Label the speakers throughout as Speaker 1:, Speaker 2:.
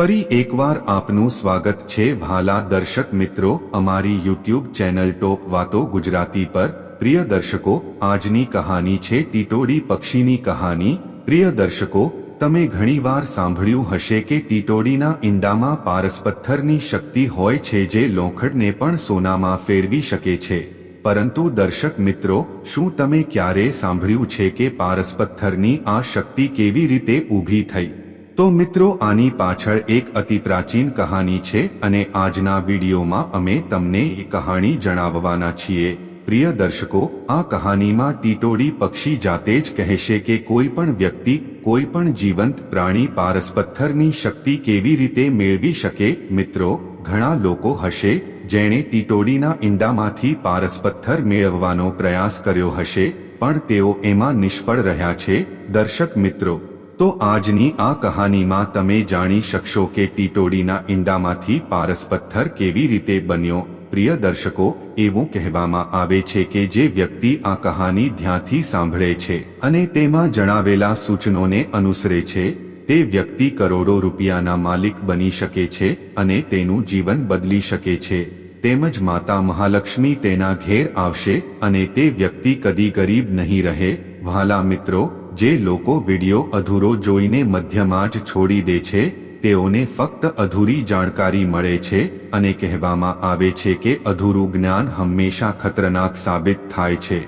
Speaker 1: ફરી એકવાર આપનું સ્વાગત છે ભાલા દર્શક મિત્રો, અમારી યુટ્યુબ ચેનલ ટોપ વાતો ગુજરાતી પર. પ્રિય દર્શકો, આજની કહાની છે ટીટોડી પક્ષીની કહાની. પ્રિય દર્શકો, તમે ઘણીવાર સાંભળ્યું હશે કે ટીટોડીના ઈંડામાં પારસપથ્થરની શક્તિ હોય છે જે લોખંડને પણ સોનામાં ફેરવી શકે છે. પરંતુ દર્શક મિત્રો, શું તમે ક્યારે સાંભળ્યું છે કે પારસપથ્થરની આ શક્તિ કેવી રીતે ઊભી થઈ? તો મિત્રો, આની પાછળ એક અતિ પ્રાચીન કહાની છે અને આજના વિડીયોમાં અમે તમને એ કહાણી જણાવવાના છીએ. પ્રિય દર્શકો, આ કહાનીમાં ટીટોડી પક્ષી જાતે જ કહેશે કે કોઈ પણ વ્યક્તિ, કોઈ પણ જીવંત પ્રાણી પારસ પથ્થરની શક્તિ કેવી રીતે મેળવી શકે? મિત્રો, ઘણા લોકો હશે, જેણે ટીટોડીના ઈંડામાંથી પારસ પથ્થર મેળવવાનો પ્રયાસ કર્યો હશે, પણ તેઓ એમાં નિષ્ફળ રહ્યા છે. દર્શક મિત્રો તો આજની આ કહાનીમાં તમે જાણી શકશો કે ટીટોડીના ઈંડામાંથી પારસ પથ્થર કેવી રીતે બન્યો. પ્રિય દર્શકો, એવું કહેવામાં આવે છે કે જે વ્યક્તિ આ કહાની ધ્યાનથી સાંભળે છે અને તેમાં જણાવેલા સૂચનોને અનુસરે છે, તે વ્યક્તિ કરોડો રૂપિયાના માલિક બની શકે છે અને તેનું જીવન બદલી શકે છે. તેમજ માતા મહાલક્ષ્મી તેના ઘેર આવશે અને તે વ્યક્તિ કદી ગરીબ નહીં રહે. વહાલા મિત્રો જે લોકો વિડિયો અધૂરો જોઈને મધ્યમાં જ છોડી દે છે, તેઓને ફક્ત અધૂરી જાણકારી મળે છે અને કહેવામાં આવે છે કે અધૂરું જ્ઞાન હંમેશા ખતરનાક સાબિત થાય છે.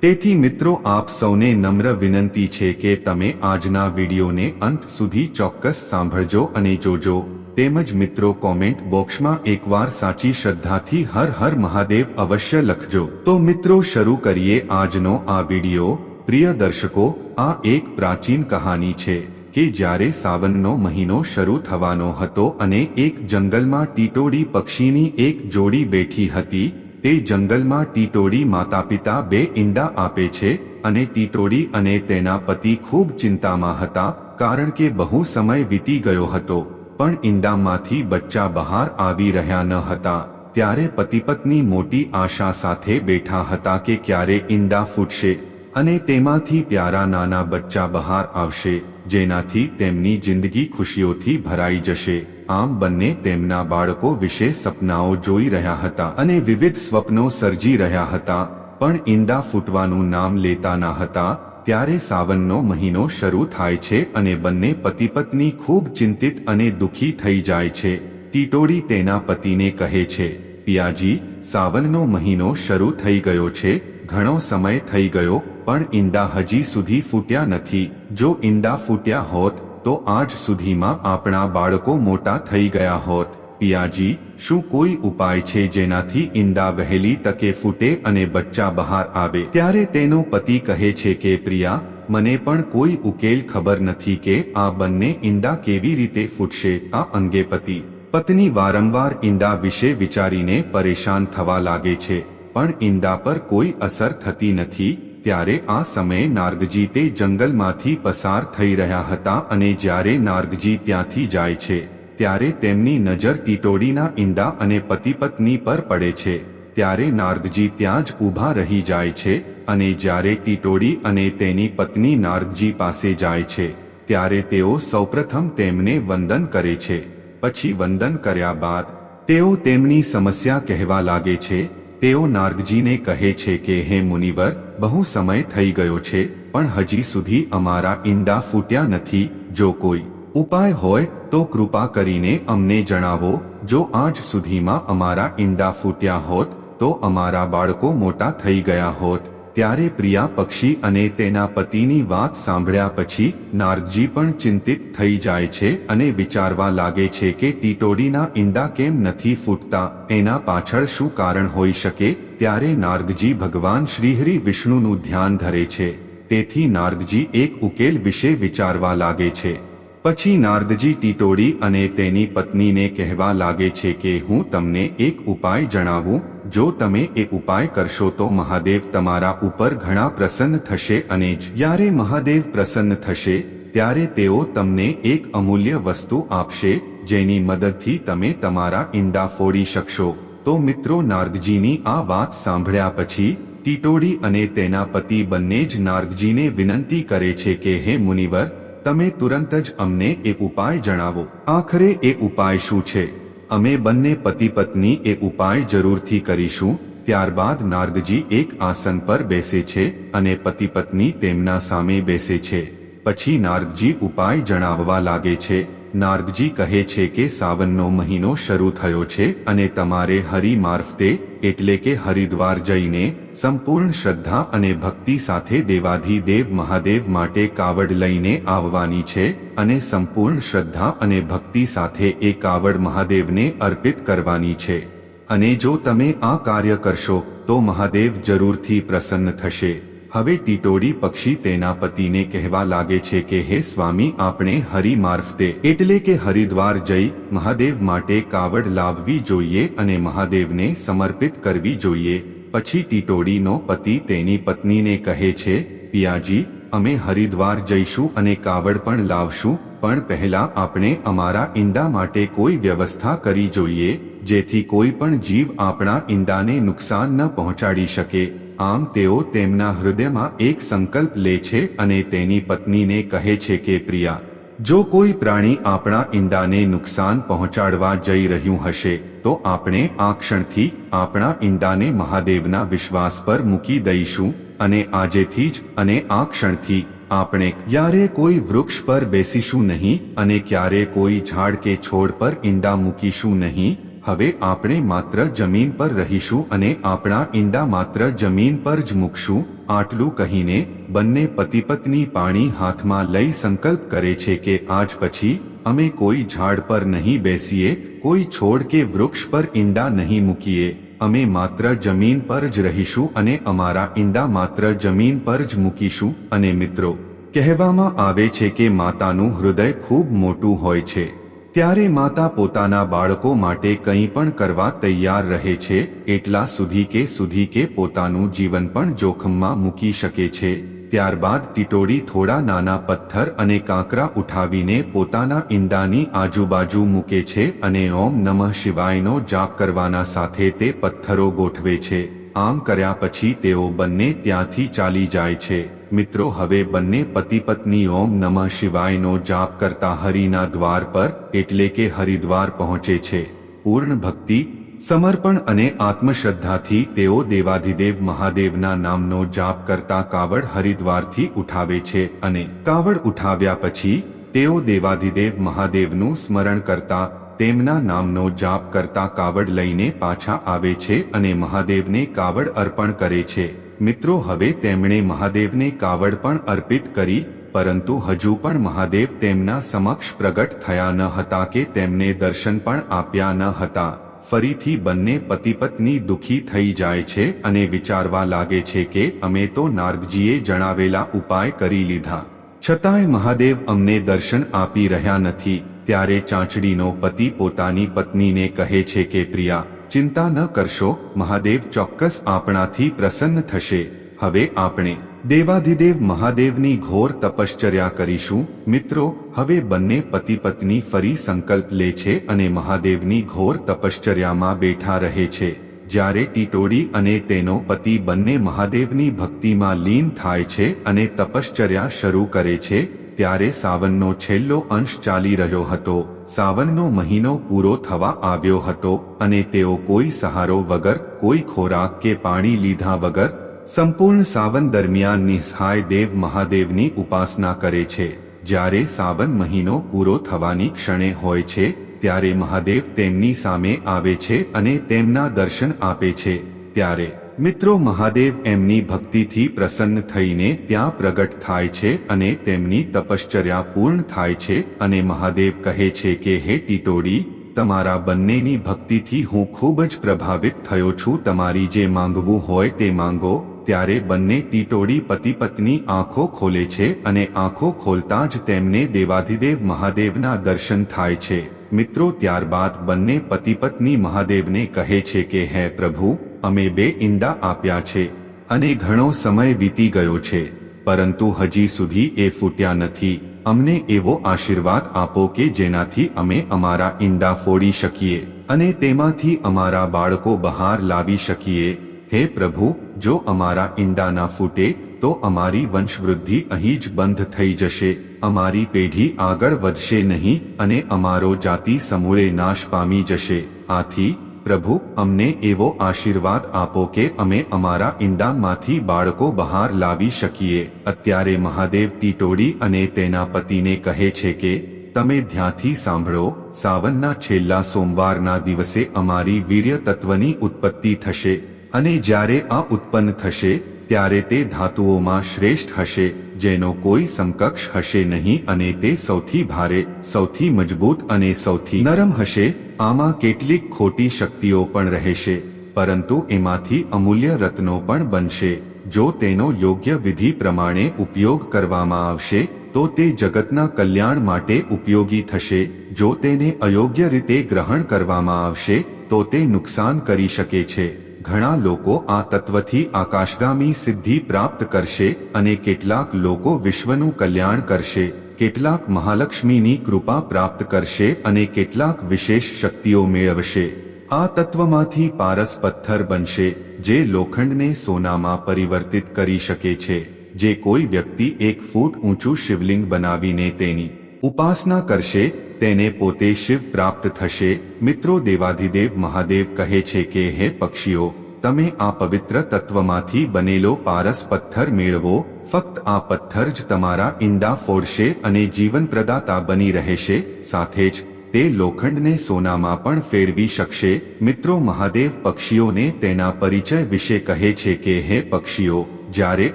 Speaker 1: તેથી મિત્રો, આપ સૌને નમ્ર વિનંતી છે કે તમે આજના વિડીયોને અંત સુધી ચોક્કસ સાંભળજો અને જોજો. તેમજ મિત્રો, કોમેન્ટ બોક્સમાં એકવાર સાચી શ્રદ્ધાથી હર હર મહાદેવ અવશ્ય લખજો. તો મિત્રો, શરૂ કરીએ આજનો આ વીડિયો. પ્રિય દર્શકો, આ એક પ્રાચીન કહાની છે કે જ્યારે સાવનનો મહિનો શરૂ થવાનો હતો અને એક જંગલમાં ટીટોડી પક્ષીની એક જોડી બેઠી હતી, તે જંગલમાં ટીટોડી માતા પિતા બે ઈંડા આપે છે અને ટીટોડી અને તેના પતિ ખૂબ ચિંતામાં હતા કારણ કે બહુ સમય વીતી ગયો હતો, પણ ઈંડામાંથી બચ્ચા બહાર આવી રહ્યા ન હતા. ત્યારે પતિ પત્ની મોટી આશા સાથે બેઠા હતા કે ક્યારે ઈંડા ફૂટશે. અને તેમાંથી પ્યારા નાના બચ્ચા બહાર આવશે, જેનાથી તેમની જિંદગી ખુશીઓથી ભરાઈ જશે. આમ બંને તેમના બાળકો વિશે સપનાઓ જોઈ રહ્યા હતા અને વિવિધ સ્વપ્નો સર્જી રહ્યા હતા, પણ ઈંડા ફૂટવાનું નામ લેતા ના હતા. ત્યારે સાવનનો મહિનો શરૂ થાય છે અને બંને પતિ પત્ની ખૂબ ચિંતિત અને દુઃખી થઈ જાય છે. ટીટોડી તેના પતિને કહે છે, પિયાજી, સાવનનો મહિનો શરૂ થઈ ગયો છે, ઘણો સમય થઈ ગયો પણ ઈંડા હજી સુધી ફૂટ્યા નથી. જો ઈંડા ફૂટ્યા હોત, તો આજ સુધીમાં આપણા બાળકો મોટા થઈ ગયા હોત. પિયાજી, શું કોઈ ઉપાય છે જેનાથી ઈંડા વહેલી તકે ફૂટે અને બચ્ચા બહાર આવે? ત્યારે તેનો પતિ કહે છે કે, પ્રિયા, મને પણ કોઈ ઉકેલ ખબર નથી કે આ બંને ઈંડા કેવી રીતે ફૂટશે. આ અંગે પતિ, પત્ની વારંવાર ઈંડા વિશે વિચારીને પરેશાન થવા લાગે છે, પણ ઈંડા પર કોઈ અસર થતી નથી. ત્યારે આ સમયે નારદજી તે જંગલમાંથી પસાર થઈ રહ્યા હતા અને જ્યારે નારદજી ત્યાંથી જાય છે, ત્યારે તેમની નજર ટીટોડીના ઈંડા અને પતિ પત્ની પર પડે છે. ત્યારે નારદજી ત્યાં જ ઊભા રહી જાય છે અને જ્યારે ટીટોડી અને તેની પત્ની નારદજી પાસે જાય છે, ત્યારે તેઓ સૌપ્રથમ તેમને વંદન કરે છે. પછી વંદન કર્યા બાદ, તેઓ તેમની સમસ્યા કહેવા લાગે છે તેઓ નારદજીને કહે છે કે, હે મુનિવર, બહુ સમય થઈ ગયો છે, પણ હજી સુધી અમારા ઈંડા ફૂટ્યા નથી. જો કોઈ ઉપાય હોય, તો કૃપા કરીને અમને જણાવો, જો આજ સુધીમાં અમારા ઈંડા ફૂટ્યા હોત, તો અમારા બાળકો મોટા થઈ ગયા હોત. ત્યારે પ્રિયા પક્ષી અને તેના પતિની વાત સાંભળ્યા પછી નારદજી પણ ચિંતિત થઈ જાય છે અને વિચારવા લાગે છે કે ટીટોડીના ઈંડા કેમ નથી ફૂટતા, એના પાછળ શું કારણ હોઈ શકે? ત્યારે નારદજી ભગવાન શ્રીહરિ વિષ્ણુનું ધ્યાન ધરે છે. તેથી નારદજી એક ઉકેલ વિશે વિચારવા લાગે છે. પછી નારદજી ટીટોડી અને તેની પત્નીને કહેવા લાગે છે કે હું તમને એક ઉપાય જણાવું, જો તમે એ ઉપાય કરશો તો મહાદેવ તમારા ઉપર ઘણા પ્રસન્ન થશે અને જ્યારે મહાદેવ પ્રસન્ન થશે, ત્યારે તેઓ તમને એક અમૂલ્ય વસ્તુ આપશે, જેની મદદથી તમે તમારા ઈંડા ફોડી શકશો. તો મિત્રો નારદજીની આ વાત સાંભળ્યા પછી ટીટોડી અને તેના પતિ બંને જ નારદજીને વિનંતી કરે છે કે, હે મુનિવર તમે તુરંત જ અમને એ ઉપાય જણાવો. આખરે એ ઉપાય શું છે? અમે બંને પતિ પત્ની એ ઉપાય જરૂરથી કરીશું. ત્યારબાદ નારદજી એક આસન પર બેસે છે અને પતિ પત્ની તેમના સામે બેસે છે. પછી નારદજી ઉપાય જણાવવા લાગે છે. નારદજી કહે છે કે સાવનનો મહિનો શરૂ થયો છે અને તમારે હરિ મારફતે એટલે કે હરિદ્વાર જઈને, સંપૂર્ણ શ્રદ્ધા અને ભક્તિ સાથે દેવાધિદેવ મહાદેવ માટે કાવડ લઈને આવવાની છે અને સંપૂર્ણ શ્રદ્ધા અને ભક્તિ સાથે એ કાવડ મહાદેવને અર્પિત કરવાની છે. અને જો તમે આ કાર્ય કરશો, તો મહાદેવ જરૂરથી પ્રસન્ન થશે. હવે ટીટોડી પક્ષી તેના પતિને કહેવા લાગે છે કે, હે સ્વામી, આપણે હરિ મારફતે એટલે કે હરિદ્વાર જઈ, મહાદેવ માટે કાવડ લાવવી જોઈએ અને મહાદેવને સમર્પિત કરવી જોઈએ. પછી ટીટોડીનો પતિ તેની પત્નીને કહે છે, પિયાજી, અમે હરિદ્વાર જઈશું અને કાવડ પણ લાવશું, પણ પહેલા આપણે અમારા ઈંડા માટે કોઈ વ્યવસ્થા કરી જોઈએ, જેથી કોઈ પણ જીવ આપણા ઈંડાને નુકસાન ન પહોંચાડી શકે. આમ તેઓ તેમના હૃદયમાં એક સંકલ્પ લે છે અને તેની પત્નીને કહે છે કે, પ્રિયા, જો કોઈ પ્રાણી આપણા ઈંડાને નુકસાન પહોંચાડવા જઈ રહ્યું હશે, તો આપણે આ ક્ષણથી આપણા ઈંડાને મહાદેવના વિશ્વાસ પર મૂકી દઈશું અને આજેથી જ અને આ ક્ષણથી આપણે ક્યારે કોઈ વૃક્ષ પર બેસીશું નહીં અને ક્યારે કોઈ ઝાડ કે છોડ પર ઈંડા મૂકીશું નહીં હવે આપણે માત્ર જમીન પર રહીશું અને આપણા ઈંડા માત્ર જમીન પર જ મૂકશું, આટલું કહીને બંને પતિ પત્ની પાણી હાથમાં લઈ સંકલ્પ કરે છે કે આજ પછી અમે કોઈ ઝાડ પર નહીં બેસીએ, કોઈ છોડ કે વૃક્ષ પર ઈંડા નહીં મૂકીએ. અમે માત્ર જમીન પર જ રહીશું અને અમારા ઈંડા માત્ર જમીન પર જ મૂકીશું. અને મિત્રો, કહેવામાં આવે છે કે માતાનું હૃદય ખૂબ મોટું હોય છે. ત્યારે માતા પોતાના બાળકો માટે કંઈ પણ કરવા તૈયાર રહે છે, એટલા સુધી કે સુધી કે પોતાનું જીવન પણ જોખમમાં મૂકી શકે છે. ત્યારબાદ ટીટોડી થોડા નાના પથ્થર અને કાંકરા ઉઠાવીને પોતાના ઈંડાની આજુબાજુ મૂકે છે અને ઓમ નમઃ શિવાયનો જાપ કરવાના સાથે તે પથ્થરો ગોઠવે છે. આમ કર્યા પછી તેઓ બંને ત્યાંથી ચાલી જાય છે. મિત્રો, હવે બંને પતિ પત્ની ઓમ નમઃ શિવાયનો જાપ કરતા હરિના દ્વાર પર, એટલે કે હરિદ્વાર પહોંચે છે. પૂર્ણ ભક્તિ, સમર્પણ અને આત્મશ્રદ્ધાથી તેઓ દેવાધિદેવ મહાદેવના નામનો જાપ કરતા કાવડ હરિદ્વારથી ઉઠાવે છે અને કાવડ ઉઠાવ્યા પછી, તેઓ દેવાધિદેવ મહાદેવનું સ્મરણ કરતા, તેમના નામનો જાપ કરતા કાવડ લઈને પાછા આવે છે અને મહાદેવને કાવડ અર્પણ કરે છે. મિત્રો, હવે તેમણે મહાદેવને કાવડ પણ અર્પિત કરી, પરંતુ હજુ પણ મહાદેવ તેમના સમક્ષ પ્રગટ થયા ન હતા કે તેમને દર્શન પણ આપ્યા ન હતા. ફરીથી બંને પતિપત્ની દુખી થઈ જાય છે અને વિચારવા લાગે છે કે અમે તો નારદજીએ જણાવેલા ઉપાય કરી લીધા. છતાંય મહાદેવ અમને દર્શન આપી રહ્યા નથી. ત્યારે ચાંચડીનો પતિ પોતાની પત્નીને કહે છે કે, પ્રિયા ચિંતા ન કરશો, મહાદેવ ચોક્કસ આપણાથી પ્રસન્ન થશે. હવે આપણે દેવાધિદેવ મહાદેવની ઘોર તપશ્ચર્યા કરીશું. મિત્રો, હવે બંને પતિ પત્ની ફરી સંકલ્પ લે છે અને મહાદેવની ઘોર તપશ્ચર્યામાં બેઠા રહે છે. જ્યારે ટીટોડી અને તેનો પતિ બંને મહાદેવની ભક્તિમાં લીન થાય છે અને તપશ્ચર્યા શરૂ કરે છે ત્યારે સાવનનો છેલ્લો અંશ ચાલી રહ્યો હતો. સાવનનો મહિનો પૂરો થવા આવ્યો હતો અને તેઓ કોઈ સહારો વગર, કોઈ ખોરાક કે પાણી લીધા વગર, સંપૂર્ણ સાવન દરમિયાન નિસહાય દેવ મહાદેવની ઉપાસના કરે છે. જ્યારે સાવન મહિનો પૂરો થવાની ક્ષણે હોય છે, ત્યારે મહાદેવ તેમની સામે આવે છે અને તેમના દર્શન આપે છે. ત્યારે મિત્રો મહાદેવ એમની ભક્તિથી પ્રસન્ન થઈને ત્યાં પ્રગટ થાય છે અને તેમની તપશ્ચર્યા પૂર્ણ થાય છે અને મહાદેવ કહે છે કે, હે ટીટોડી, તમારા બંનેની ભક્તિથી હું ખૂબ જ પ્રભાવિત થયો છું. તમારી જે માંગવું હોય તે માંગો. ત્યારે બંને ટીટોડી પતિ પત્ની આંખો ખોલે છે અને આંખો ખોલતા જ તેમને દેવાધિદેવ મહાદેવના દર્શન થાય છે. મિત્રો, ત્યારબાદ બંને પતિ પત્ની મહાદેવને કહે છે કે, હે પ્રભુ અમે બે ઈંડા આપ્યા છે અને ઘણો સમય વીતી ગયો છે, પરંતુ હજી સુધી એ ફૂટ્યા નથી. અમને એવો આશીર્વાદ આપો કે જેનાથી અમે અમારા ઈંડા ફોડી શકીએ અને તેમાંથી અમારા બાળકો બહાર લાવી શકીએ. હે પ્રભુ, જો અમારા ઈંડા ના ફૂટે, તો અમારી વંશવૃદ્ધિ અહીં જ બંધ થઈ જશે. અમારી પેઢી આગળ વધશે નહીં અને અમારો જાતિ સમૂળે નાશ પામી જશે. આથી પ્રભુ, અમને એવો આશીર્વાદ આપો કે અમે અમારા ઈંડામાંથી બાળકો બહાર લાવી શકીએ. અત્યારે મહાદેવ ટીટોડી અને તેના પતિને કહે છે કે, તમે ધ્યાંથી સાંભળો, સાવનના છેલ્લા સોમવારના દિવસે અમારી વીર્ય તત્વની ઉત્પત્તિ થશે અને જ્યારે આ ઉત્પન્ન થશે ત્યારે તે ધાતુઓમાં શ્રેષ્ઠ હશે, જેનો કોઈ સમકક્ષ હશે નહીં અને તે સૌથી ભારે, સૌથી મજબૂત અને સૌથી નરમ હશે. આમાં કેટલીક ખોટી શક્તિઓ પણ રહેશે, પરંતુ એમાંથી અમૂલ્ય રત્નો પણ બનશે. જો તેનો યોગ્ય વિધિ પ્રમાણે ઉપયોગ કરવામાં આવશે, તો તે જગતના કલ્યાણ માટે ઉપયોગી થશે. જો તેને અયોગ્ય રીતે ગ્રહણ કરવામાં આવશે, તો તે નુકસાન કરી શકે છે. ઘણા લોકો આ તત્વથી આકાશગામી સિદ્ધિ પ્રાપ્ત કરશે અને કેટલાક લોકો વિશ્વનું કલ્યાણ કરશે, કેટલાક મહાલક્ષ્મીની કૃપા પ્રાપ્ત કરશે અને કેટલાક વિશેષ શક્તિઓ મેળવશે. આ તત્વમાંથી પારસ પથ્થર બનશે, જે લોખંડને સોનામાં પરિવર્તિત કરી શકે છે, જે કોઈ વ્યક્તિ એક ફૂટ ઊંચું શિવલિંગ બનાવીને તેની ઉપાસના કરશે તેને પોતે શિવ પ્રાપ્ત થશે. મિત્રો દેવાધિદેવ મહાદેવ કહે છે કે, હે પક્ષીઓ, તમે આ પવિત્ર તત્વમાંથી બનેલો પારસ પથ્થર મેળવો. ફક્ત આ પથ્થર જ તમારા ઈંડા ફોડશે અને જીવન પ્રદાતા બની રહેશે. સાથે જ તે લોખંડને સોનામાં પણ ફેરવી શકશે. મિત્રો મહાદેવ પક્ષીઓને તેના પરિચય વિશે કહે છે કે, હે પક્ષીઓ, જ્યારે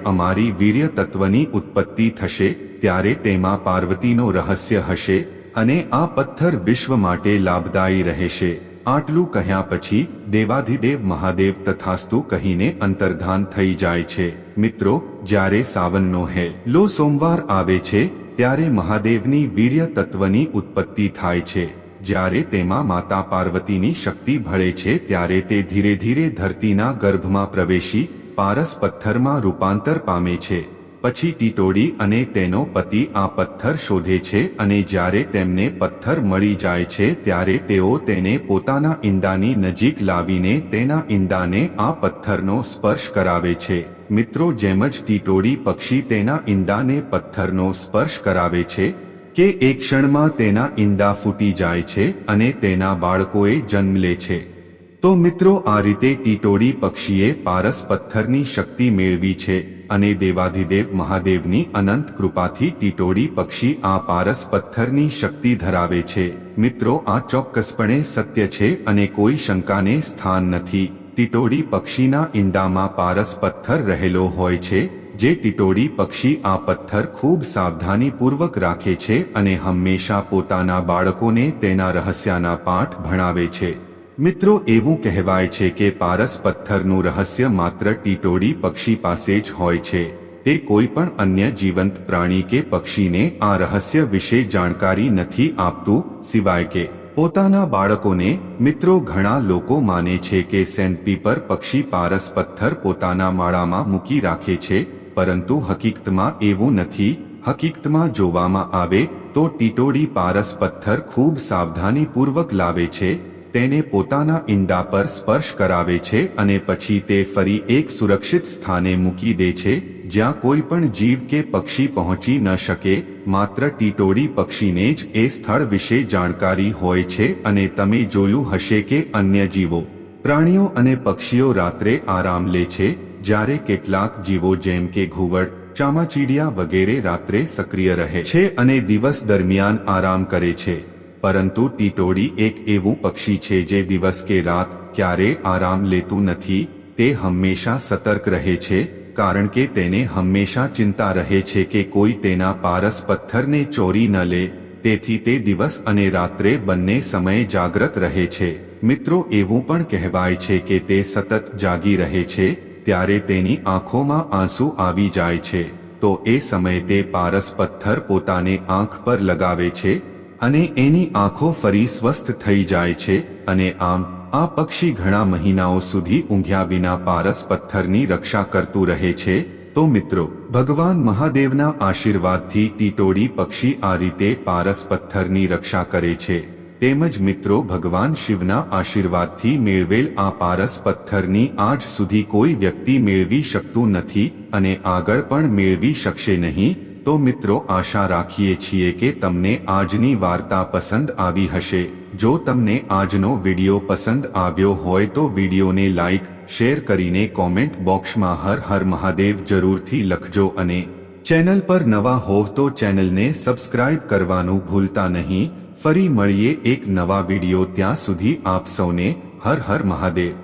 Speaker 1: અમારી વીર્ય તત્વની ઉત્પત્તિ થશે, ત્યારે તેમાં પાર્વતીનો રહસ્ય હશે. અને આ પથ્થર વિશ્વ માટે લાભદાયી રહેશે. આટલું કહ્યા પછી દેવાધિદેવ મહાદેવ તથાસ્તુ કહીને અંતર્ધાન થઈ જાય છે. મિત્રો, જ્યારે સાવનનો હે, લો સોમવાર આવે છે, ત્યારે મહાદેવની વીર્ય તત્વની ઉત્પત્તિ થાય છે. જ્યારે તેમાં માતા પાર્વતીની શક્તિ ભળે છે, ત્યારે તે ધીરે ધીરે ધરતીના ગર્ભમાં પ્રવેશી પારસ પથ્થરમાં રૂપાંતર પામે છે. પછી ટીટોડી અને તેનો પતિ આ પથ્થર શોધે છે અને જ્યારે તેમને પથ્થર મળી જાય છે ત્યારે તેઓ તેને પોતાના ઈંડાની નજીક લાવીને તેના ઈંડાને આ પથ્થરનો સ્પર્શ કરાવે છે. મિત્રો જેમ જ ટીટોડી પક્ષી તેના ઈંડાને પથ્થરનો સ્પર્શ કરાવે છે કે એક ક્ષણમાં તેના ઈંડા ફૂટી જાય છે અને તેના બાળકોએ જન્મ લે છે. તો મિત્રો, આ રીતે ટીટોડી પક્ષીએ પારસ પથ્થરની શક્તિ મેળવી છે અને દેવાધિદેવ મહાદેવની અનંત કૃપાથી ટીટોડી પક્ષી આ પારસ પથ્થરની શક્તિ ધરાવે છે. મિત્રો, આ ચોક્કસપણે સત્ય છે અને કોઈ શંકાને સ્થાન નથી. ટીટોડી પક્ષીના ઈંડામાં પારસ પથ્થર રહેલો હોય છે, જે ટીટોડી પક્ષી આ પથ્થર ખૂબ સાવધાનીપૂર્વક રાખે છે અને હંમેશા પોતાના બાળકોને તેના રહસ્યના પાઠ ભણાવે છે. મિત્રો, એવું કહેવાય છે કે પારસ પથ્થરનું રહસ્ય માત્ર ટીટોડી પક્ષી પાસે જ હોય છે. તે કોઈ પણ અન્ય જીવંત પ્રાણી કે પક્ષીને આ રહસ્ય વિશે જાણકારી નથી આપતું, સિવાય કે પોતાના બાળકોને, મિત્રો, ઘણા લોકો માને છે કે સેન્ડપીપર પક્ષી પારસ પથ્થર પોતાના માળામાં મૂકી રાખે છે, પરંતુ હકીકતમાં એવું નથી. હકીકતમાં જોવામાં આવે તો ટીટોડી પારસ પથ્થર ખૂબ સાવધાનીપૂર્વક લાવે છે તેને પોતાના ઈંડા પર સ્પર્શ કરાવે છે અને પછી તે ફરી એક સુરક્ષિત સ્થાને મૂકી દે છે, જ્યાં કોઈ પણ જીવ કે પક્ષી પહોંચી ન શકે, માત્ર ટીટોડી પક્ષીને જ એ સ્થળ વિશે જાણકારી હોય છે અને તમે જોયું હશે કે અન્ય જીવો, પ્રાણીઓ અને પક્ષીઓ રાત્રે આરામ લે છે, જ્યારે કેટલાક જીવો જેમ કે ઘુવડ, ચામાચીડિયા વગેરે રાત્રે સક્રિય રહે છે અને દિવસ દરમિયાન આરામ કરે છે. પરંતુ ટીટોડી એક એવું પક્ષી છે જે દિવસ કે રાત ક્યારે આરામ લેતું નથી, તે હંમેશા સતર્ક રહે છે, કારણ કે તેને હંમેશા ચિંતા રહે છે કે કોઈ તેના પારસ પથ્થરને ચોરી ન લે, તેથી તે દિવસ અને રાત્રે બંને સમયે જાગ્રત રહે છે. મિત્રો, એવું પણ કહેવાય છે કે તે સતત જાગી રહે છે, ત્યારે તેની આંખોમાં આંસુ આવી જાય છે. તો એ સમયે તે પારસ પથ્થર પોતાને આંખ પર લગાવે છે અને એની આંખો ફરી સ્વસ્થ થઈ જાય છે અને આમ આ પક્ષી ઘણા મહિનાઓ સુધી ઊંઘ્યા વિના પારસ પથ્થરની રક્ષા કરતું રહે છે. તો મિત્રો, ભગવાન મહાદેવના આશીર્વાદથી ટીટોડી પક્ષી આ રીતે પારસ પથ્થરની રક્ષા કરે છે. તેમજ મિત્રો, ભગવાન શિવના આશીર્વાદથી મેળવેલ આ પારસ પથ્થરની આજ સુધી કોઈ વ્યક્તિ મેળવી શકતું નથી અને આગળ પણ મેળવી શકશે નહીં. તો મિત્રો આશા રાખીએ છીએ કે તમને આજની વાર્તા પસંદ આવી હશે. જો તમને આજનો વિડિયો પસંદ આવ્યો હોય તો વિડિયોને લાઇક શેર કરીને કોમેન્ટ બોક્સમાં હર હર મહાદેવ જરૂરથી લખજો અને ચેનલ પર નવા હોવ તો ચેનલને સબસ્ક્રાઇબ કરવાનું ભૂલતા નહીં. ફરી મળીએ એક નવા વિડિયો ત્યાં સુધી આપ સૌને હર હર મહાદેવ.